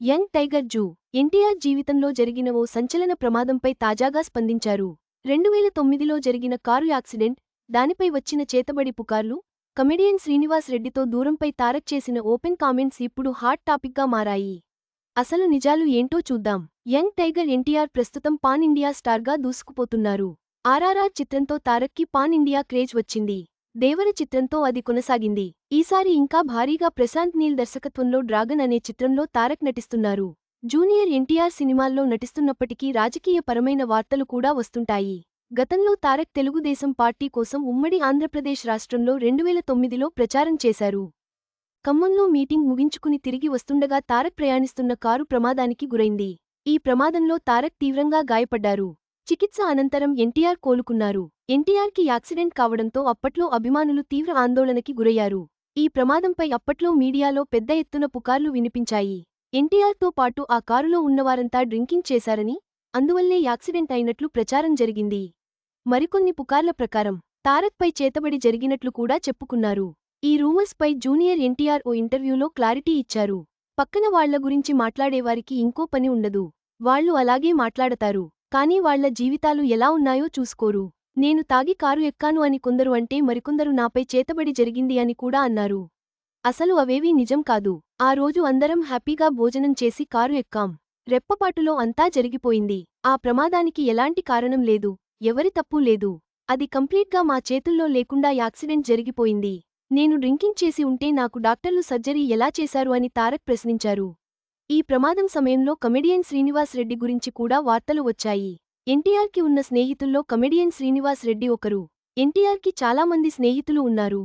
Young tiger zoo NTR జీవితంలో జరిగిన ఓ సంచలన ప్రమాదంపై తాజాగా స్పందించారు. రెండువేల తొమ్మిదిలో జరిగిన కారు యాక్సిడెంట్ దానిపై వచ్చిన చేతబడి పుకార్లు కమెడియన్ శ్రీనివాస్ రెడ్డితో దూరంపై తారక్ చేసిన ఓపెన్ కామెంట్స్ ఇప్పుడు హాట్ టాపిక్గా మారాయి. అసలు నిజాలు ఏంటో చూద్దాం. యంగ్ టైగర్ ఎన్టీఆర్ ప్రస్తుతం పాన్ ఇండియా స్టార్గా దూసుకుపోతున్నారు. ఆర్ఆర్ఆర్ చిత్రంతో తారక్కి పాన్ ఇండియా క్రేజ్ వచ్చింది. దేవర చిత్రంతో అది కొనసాగింది. ఈసారి ఇంకా భారీగా ప్రశాంత్ నీల్ దర్శకత్వంలో డ్రాగన్ అనే చిత్రంలో తారక్ నటిస్తున్నారు. జూనియర్ ఎన్టీఆర్ సినిమాల్లో నటిస్తున్నప్పటికీ రాజకీయ పరమైన వార్తలు కూడా వస్తుంటాయి. గతంలో తారక్ తెలుగుదేశం పార్టీ కోసం ఉమ్మడి ఆంధ్రప్రదేశ్ రాష్ట్రంలో రెండువేల తొమ్మిదిలో ప్రచారం చేశారు. ఖమ్మంలో మీటింగ్ ముగించుకుని తిరిగి వస్తుండగా తారక్ ప్రయాణిస్తున్న కారు ప్రమాదానికి గురైంది. ఈ ప్రమాదంలో తారక్ తీవ్రంగా గాయపడ్డారు. చికిత్స అనంతరం ఎన్టీఆర్ కోలుకున్నారు. ఎన్టీఆర్కి యాక్సిడెంట్ కావడంతో అప్పట్లో అభిమానులు తీవ్ర ఆందోళనకి గురయ్యారు. ఈ ప్రమాదంపై అప్పట్లో మీడియాలో పెద్ద ఎత్తున పుకార్లు వినిపించాయి. ఎన్టీఆర్తో పాటు ఆ కారులో ఉన్నవారంతా డ్రింకింగ్ చేశారని అందువల్లే యాక్సిడెంట్ అయినట్లు ప్రచారం జరిగింది. మరికొన్ని పుకార్ల ప్రకారం తారక్పై చేతబడి జరిగినట్లు కూడా చెప్పుకున్నారు. ఈ రూమర్స్పై జూనియర్ ఎన్టీఆర్ ఓ ఇంటర్వ్యూలో క్లారిటీ ఇచ్చారు. పక్కన వాళ్ళ గురించి మాట్లాడేవారికి ఇంకో పని ఉండదు. వాళ్ళు అలాగే మాట్లాడతారు. కానీ వాళ్ళ జీవితాలు ఎలా ఉన్నాయో చూసుకోరు. నేను తాగి కారు ఎక్కాను అని కొందరు అంటే మరికొందరు నాపై చేతబడి జరిగింది అని కూడా అన్నారు. అసలు అవేవీ నిజం కాదు. ఆ రోజు అందరం హ్యాపీగా భోజనం చేసి కారు ఎక్కాం. రెప్పపాటులో అంతా జరిగిపోయింది. ఆ ప్రమాదానికి ఎలాంటి కారణం లేదు. ఎవరి తప్పు లేదు. అది కంప్లీట్గా మా చేతుల్లో లేకుండా యాక్సిడెంట్ జరిగిపోయింది. నేను డ్రింకింగ్ చేసి ఉంటే నాకు డాక్టర్లు సర్జరీ ఎలా చేశారు అని తారక్ ప్రశ్నించారు. ఈ ప్రమాదం సమయంలో కమెడియన్ శ్రీనివాస్ రెడ్డి గురించి కూడా వార్తలు వచ్చాయి. ఎన్టీఆర్కి ఉన్న స్నేహితుల్లో కమెడియన్ శ్రీనివాస్ రెడ్డి ఒకరు. ఎన్టీఆర్కి చాలామంది స్నేహితులు ఉన్నారు.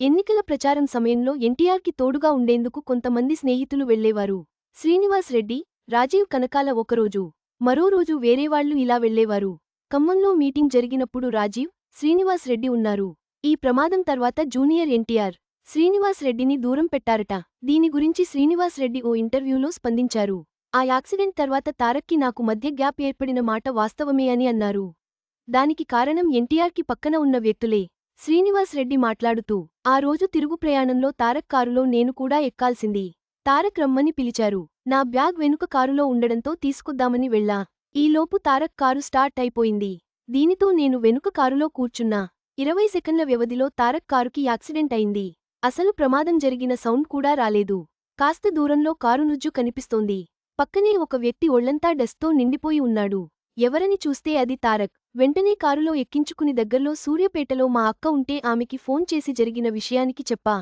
ఎన్నికల ప్రచారం సమయంలో ఎన్టీఆర్కి తోడుగా ఉండేందుకు కొంతమంది స్నేహితులు వెళ్ళేవారు శ్రీనివాస్ రెడ్డి రాజీవ్ కనకాల ఒకరోజు మరో రోజు వేరేవాళ్ళు ఇలా వెళ్ళేవారు ఖమ్మంలో మీటింగ్ జరిగినప్పుడు రాజీవ్ శ్రీనివాస్ రెడ్డి ఉన్నారు. ఈ ప్రమాదం తర్వాత జూనియర్ ఎన్టీఆర్ శ్రీనివాస్ రెడ్డిని దూరం పెట్టారట. దీని గురించి శ్రీనివాస్ రెడ్డి ఓ ఇంటర్వ్యూలో స్పందించారు. ఆ యాక్సిడెంట్ తర్వాత తారక్కి నాకు మధ్య గ్యాప్ ఏర్పడిన మాట వాస్తవమే అని అన్నారు. దానికి కారణం ఎన్టీఆర్కి పక్కన ఉన్న వ్యక్తులే. శ్రీనివాస్ రెడ్డి మాట్లాడుతూ ఆ రోజు తిరుగు ప్రయాణంలో తారక్ కారులో నేను కూడా ఎక్కాల్సింది. తారక్ రమ్మని పిలిచారు. నా బ్యాగ్ వెనుక కారులో ఉండడంతో తీసుకొద్దామని వెళ్ళా. ఈలోపు తారక్ కారు స్టార్ట్ అయిపోయింది. దీనితో నేను వెనుక కారులో కూర్చున్నా. ఇరవై సెకండ్ల వ్యవధిలో తారక్ కారుకి యాక్సిడెంట్ అయింది. అసలు ప్రమాదం జరిగిన సౌండ్ కూడా రాలేదు. కాస్త దూరంలో కారు నుజ్జు కనిపిస్తోంది. పక్కనే ఒక వ్యక్తి ఒళ్ళంతా డస్ట్తో నిండిపోయి ఉన్నాడు. ఎవరని చూస్తే అది తారక్. వెంటనే కారులో ఎక్కించుకుని దగ్గర్లో సూర్యపేటలో మా అక్క ఉంటే ఆమెకి ఫోన్ చేసి జరిగిన విషయానికి చెప్పా.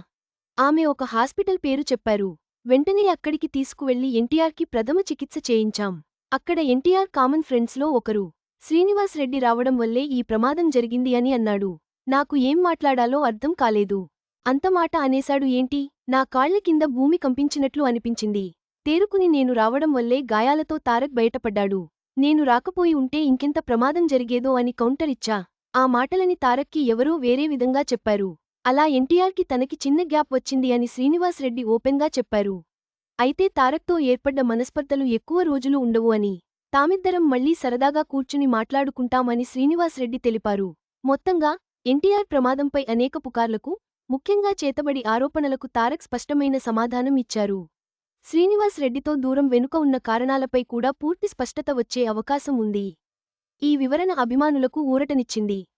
ఆమె ఒక హాస్పిటల్ పేరు చెప్పారు. వెంటనే అక్కడికి తీసుకువెళ్ళి ఎన్టీఆర్కి ప్రథమ చికిత్స చేయించాం. అక్కడ ఎన్టీఆర్ కామన్ ఫ్రెండ్స్లో ఒకరు. శ్రీనివాస్ రెడ్డి రావడం వల్లే ఈ ప్రమాదం జరిగింది అని అన్నాడు. నాకు ఏం మాట్లాడాలో అర్థం కాలేదు. అంతమాట అనేశాడు ఏంటి? నా కాళ్ళ కింద భూమి కంపించినట్లు అనిపించింది. తేరుకుని నేను రావడం వల్లే గాయాలతో తారక్ బయటపడ్డాడు. నేను రాకపోయి ఉంటే ఇంకెంత ప్రమాదం జరిగేదో అని కౌంటర్ ఇచ్చా. ఆ మాటలని తారక్కి ఎవరో వేరే విధంగా చెప్పారు. అలా ఎన్టీఆర్కి తనకి చిన్న గ్యాప్ వచ్చింది అని శ్రీనివాస్ రెడ్డి ఓపెన్గా చెప్పారు. అయితే తారక్తో ఏర్పడ్డ మనస్పర్ధలు ఎక్కువ రోజులు ఉండవు అని. తామిద్దరం మళ్ళీ సరదాగా కూర్చుని మాట్లాడుకుంటామని శ్రీనివాస్ రెడ్డి తెలిపారు. మొత్తంగా ఎన్టీఆర్ ప్రమాదంపై అనేక పుకార్లకు ముఖ్యంగా చేతబడి ఆరోపణలకు తారక్ స్పష్టమైన సమాధానం ఇచ్చారు. శ్రీనివాస్ రెడ్డితో దూరం వెనుక ఉన్న కారణాలపై కూడా పూర్తి స్పష్టత వచ్చే అవకాశం ఉంది. ఈ వివరణ అభిమానులకు ఊరటనిచ్చింది.